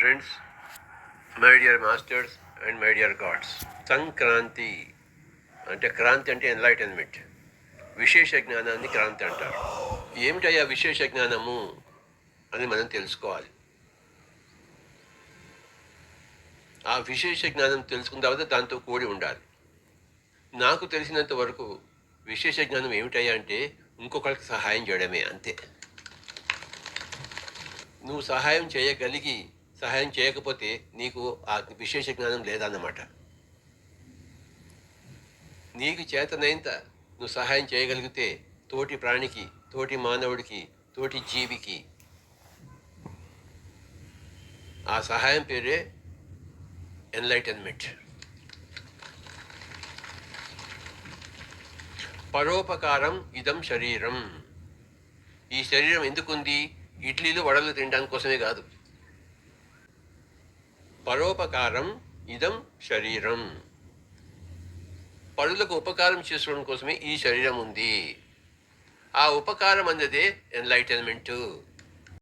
Friends my dear masters and my dear gods Sankranti అంటే క్రాంతి అంటే ఎన్లైటన్మెంట్ విశేష జ్ఞానాన్ని క్రాంతి అంటారు ఏమిటయ్యా విశేష జ్ఞానము అని మనం తెలుసుకోవాలి ఆ విశేష జ్ఞానం తెలుసుకున్న తర్వాత దాంతో కూడి ఉండాలి నాకు తెలిసినంత వరకు విశేష జ్ఞానం ఏమిటయ్యా అంటే ఇంకొకరికి సహాయం చేయడమే అంతే నువ్వు సహాయం చేయగలిగి సహాయం చేయకపోతే నీకు ఆ విశేష జ్ఞానం లేదన్నమాట. నీకు చేతనైంత నువ్వు సహాయం చేయగలిగితే తోటి ప్రాణికి తోటి మానవుడికి తోటి జీవికి ఆ సహాయం పేరే ఎన్లైటన్మెంట్. పరోపకారం ఇదం శరీరం. ఈ శరీరం ఎందుకుంది? ఇడ్లీలు వడలు తినడానికి కోసమే కాదు. పరోపకారం ఇదం శరీరం. పరులకు ఉపకారం చేసుకోవడం కోసమే ఈ శరీరం ఉంది. ఆ ఉపకారం అన్నదే ఎన్లైటన్మెంటు